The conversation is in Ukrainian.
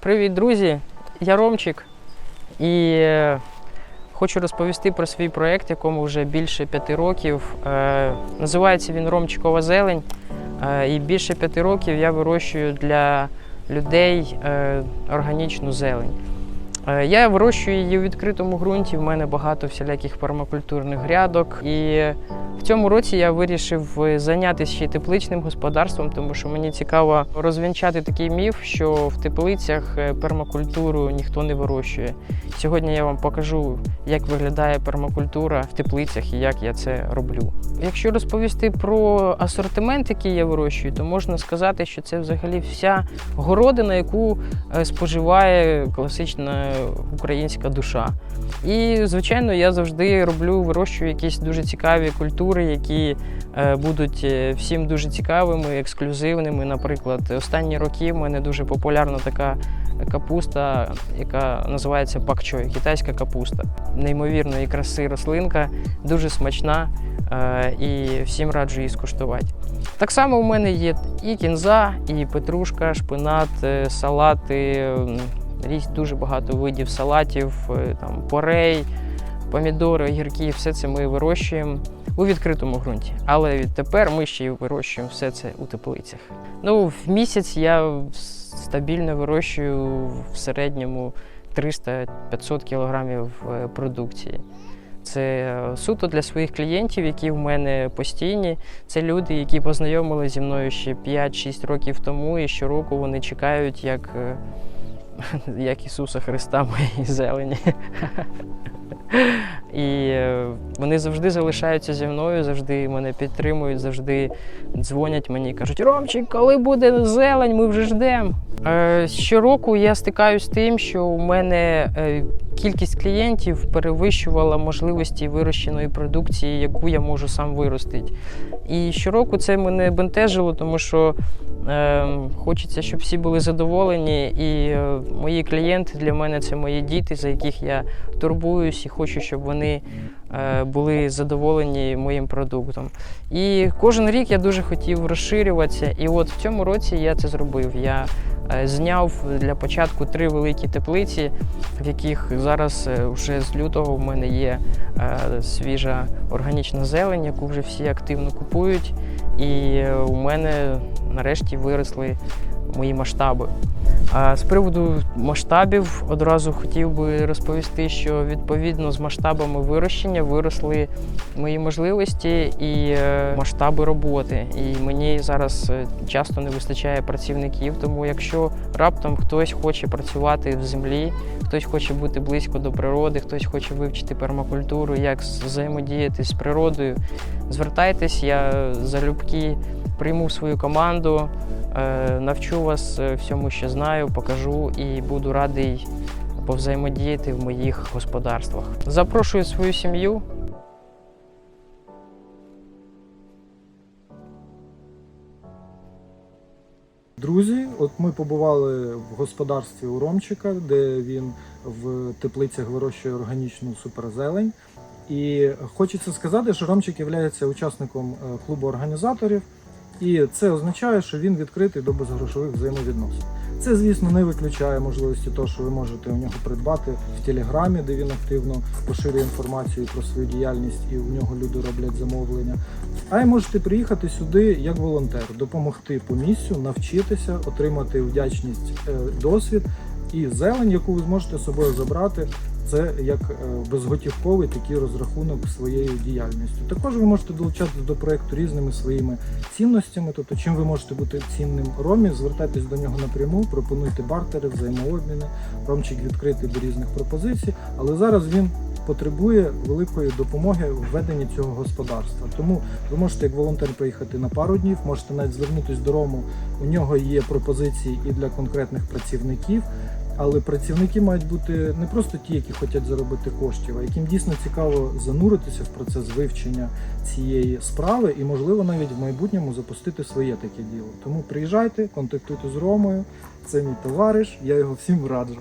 Привіт, друзі! Я Ромчик і е, хочу розповісти про свій проєкт, якому вже більше п'яти років. Е, Називається він Ромчикова зелень. Е, І більше п'яти років я вирощую для людей органічну зелень. Е, Я вирощую її у відкритому ґрунті. В мене багато всіляких пермакультурних грядок. І в цьому році я вирішив е, зайнятися ще тепличним господарством, тому що мені цікаво розвінчати такий міф, що в теплицях е, пермакультуру ніхто не вирощує. Сьогодні я вам покажу, як виглядає пермакультура в теплицях і як я це роблю. Якщо розповісти про асортимент, який я вирощую, то можна сказати, що це взагалі вся городина, яку споживає класична українська душа. І, звичайно, я завжди роблю, вирощую якісь дуже цікаві культури, які е, будуть е, всім дуже цікавими, ексклюзивними. Наприклад, останні роки в мене дуже популярна така капуста, яка називається пакчой, китайська капуста. Неймовірної краси рослинка, дуже смачна е, і всім раджу її скуштувати. Так само у мене є і кінза, і петрушка, шпинат, салати, м, різ дуже багато видів салатів, е, там порей, помідори, огірки, все це ми вирощуємо у відкритому ґрунті. Але відтепер ми ще й вирощуємо все це у теплицях. Ну, в місяць я стабільно вирощую в середньому 300-500 кілограмів е, продукції. Це е, суто для своїх клієнтів, які в мене постійні. Це люди, які познайомилися зі мною ще 5-6 років тому, і щороку вони чекають, як, як Ісуса Христа моєї зелені. І е, вони завжди залишаються зі мною, завжди мене підтримують, завжди дзвонять мені і кажуть: Ромчик, коли буде зелень, ми вже ждемо. Е, Щороку я стикаюсь з тим, що у мене е, кількість клієнтів перевищувала можливості вирощеної продукції, яку я можу сам виростити. І щороку це мене бентежило, тому що е, хочеться, щоб всі були задоволені. І е, мої клієнти для мене це мої діти, за яких я турбуюсь і хочу, щоб вони е, були задоволені моїм продуктом. І кожен рік я дуже хотів розширюватися. І от в цьому році я це зробив. Я зняв для початку три великі теплиці, в яких зараз е, вже з лютого в мене є е, свіжа органічна зелень, яку вже всі активно купують. І е, у мене нарешті виросли мої масштаби. З приводу масштабів одразу хотів би розповісти, що відповідно з масштабами вирощення виросли мої можливості і е, масштаби роботи. І мені зараз е, часто не вистачає працівників. Тому якщо раптом хтось хоче працювати в землі, хтось хоче бути близько до природи, хтось хоче вивчити пермакультуру, як взаємодіяти з природою, звертайтесь, я залюбки прийму свою команду. Е, Навчу вас всьому, що знаю, покажу і буду радий повзаємодіяти в моїх господарствах. Запрошую свою сім'ю. Друзі, от ми побували в господарстві у Ромчика, де він в теплицях вирощує органічну суперзелень. І хочеться сказати, що Ромчик є учасником е, клубу організаторів, і це означає, що він відкритий до безгрошових взаємовідносин. Це, звісно, не виключає можливості того, що ви можете у нього придбати в Телеграмі, де він активно поширює інформацію про свою діяльність, і у нього люди роблять замовлення. А й можете приїхати сюди як волонтер, допомогти по місцю, навчитися, отримати вдячність, е, досвід і зелень, яку ви зможете з собою забрати. Це як е, безготівковий такий розрахунок своєю діяльністю. Також ви можете долучатися до проекту різними своїми цінностями. Тобто, чим ви можете бути цінним ромі, звертайтесь до нього напряму, пропонуйте бартери, взаємообміни. Ромчик відкритий до різних пропозицій, але зараз він потребує великої допомоги в веденні цього господарства. Тому ви можете як волонтер приїхати на пару днів, можете навіть звернутися до Рому. У нього є пропозиції і для конкретних працівників. Але працівники мають бути не просто ті, які хочуть заробити коштів, а яким дійсно цікаво зануритися в процес вивчення цієї справи і, можливо, навіть в майбутньому запустити своє таке діло. Тому приїжджайте, контактуйте з Ромою. Це мій товариш, я його всім раджу.